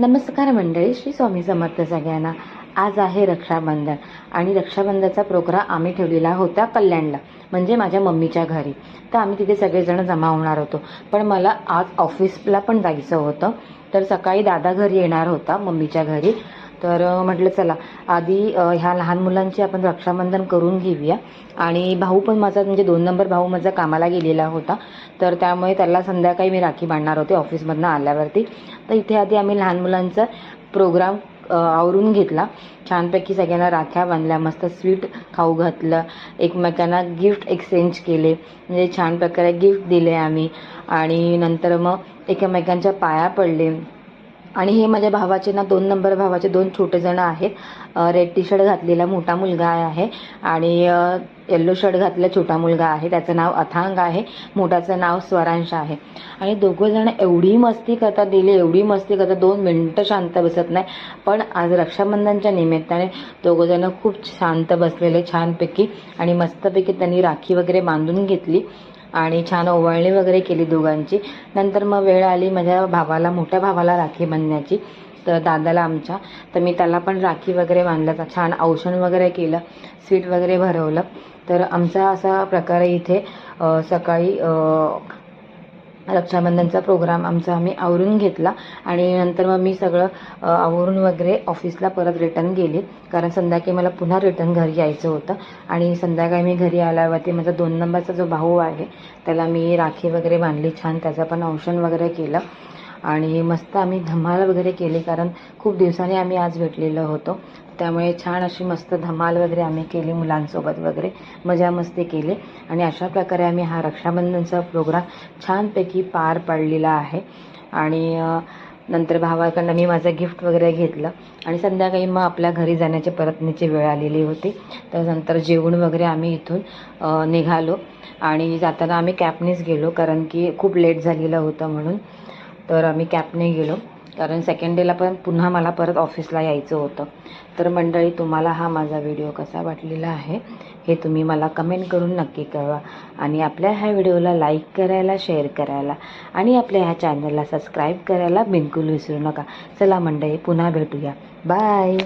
नमस्कार मंडळी श्री स्वामी समर्थ सगळ्यांना. आज आहे रक्षाबंधन आणि रक्षाबंधनाचा प्रोग्राम आम्ही ठेवलेला होता कल्याणला म्हणजे माझ्या मम्मीच्या घरी. तर आम्ही तिथे सगळेजण जमा होणार होतो. पण मला आज ऑफिसला पण जायचं होतं. तर सकाळी दादा घरी येणार होता मम्मीच्या घरी. तर म्हटलं चला आधी ह्या लहान मुलांची आपण रक्षाबंधन करून घेऊया. आणि भाऊ पण माझा म्हणजे दोन नंबर भाऊ माझा कामाला गेलेला होता. तर त्यामुळे त्याला संध्याकाळी मी राखी बांधणार होते ऑफिसमधनं आल्यावरती. तर इथे आधी आम्ही लहान मुलांचा प्रोग्राम आवरून घेतला. छानपैकी सगळ्यांना राख्या बांधल्या मस्त स्वीट खाऊ घातलं एकमेकांना गिफ्ट एक्सचेंज केले. म्हणजे छान प्रकारे गिफ्ट दिले आम्ही. आणि नंतर मग एकमेकांच्या पाया पडले. आणि हे माझ्या भावाचे ना दोन नंबर भावाचे दोन छोटे जण आहेत. रेड टी शर्ट घातलेला मोठा मुलगा आहे आणि येल्लो शर्ट घातलेला छोटा मुलगा आहे. त्याचं नाव अथांग आहे. मोठाचं नाव स्वरांश आहे. आणि दोघं जण एवढी मस्ती करता दिली एवढी मस्ती करता दोन मिनटं शांत बसत नाही. पण आज रक्षाबंधनच्या निमित्ताने दोघं जण खूप शांत बसलेले छानपैकी आणि मस्तपैकी त्यांनी राखी वगैरे बांधून घेतली. आणि छान ओवाळणी वगैरे केली दोघांची. नंतर मग वेळ आली माझ्या भावाला मोठ्या भावाला राखी बांधण्याची तर दादाला आमच्या. तर मी त्याला पण राखी वगैरे बांधलं तर छान औषण वगैरे केलं स्वीट वगैरे भरवलं. तर आमचा असा प्रकारे इथे सकाळी रक्षाबंधनचा प्रोग्राम आमचा आम्ही आवरून घेतला. आणि नंतर मग मी सगळं आवरून वगैरे ऑफिसला परत रिटर्न गेले. कारण संध्याकाळी मला पुन्हा रिटर्न घरी यायचं होतं. आणि संध्याकाळी मी घरी आल्यावरती माझा दोन नंबरचा जो भाऊ आहे त्याला मी राखी वगैरे बांधली छान. त्याचं पण औषण वगैरे केलं. आणि मस्त आम्ही धमाल वगैरे केली कारण खूप दिवसांनी आम्ही आज भेटलेलो होतो. त्यामुळे छान अशी मस्त धमाल वगैरे आम्ही केली मुलांसोबत वगैरे. मजा मस्ती केली. आणि अशा प्रकारे आम्ही हा रक्षाबंधनचा प्रोग्राम छानपैकी पार पाडलेला आहे. आणि नंतर भावाकडनं मी माझं गिफ्ट वगैरे घेतलं. आणि संध्याकाळी मग आपल्या घरी जाण्याची परतण्याची वेळ आलेली होती. तर नंतर जेवण वगैरे आम्ही इथून निघालो. आणि जाताना आम्ही कॅबनेच गेलो कारण की खूप लेट झालेलं होतं म्हणून. तर आम्ही कॅबने गेलो. कारण सेकंड डेला पण पुन्हा मला परत ऑफिसला यायचं होतं. तर मंडळी तुम्हाला हा माझा व्हिडिओ कसा वाटलेला आहे हे तुम्ही मला कमेंट करून नक्की कळवा. आणि आपल्या ह्या व्हिडिओला लाईक करायला शेअर करायला आणि आपल्या ह्या चॅनलला सबस्क्राईब करायला बिलकुल विसरू नका. चला मंडळी पुन्हा भेटूया. बाय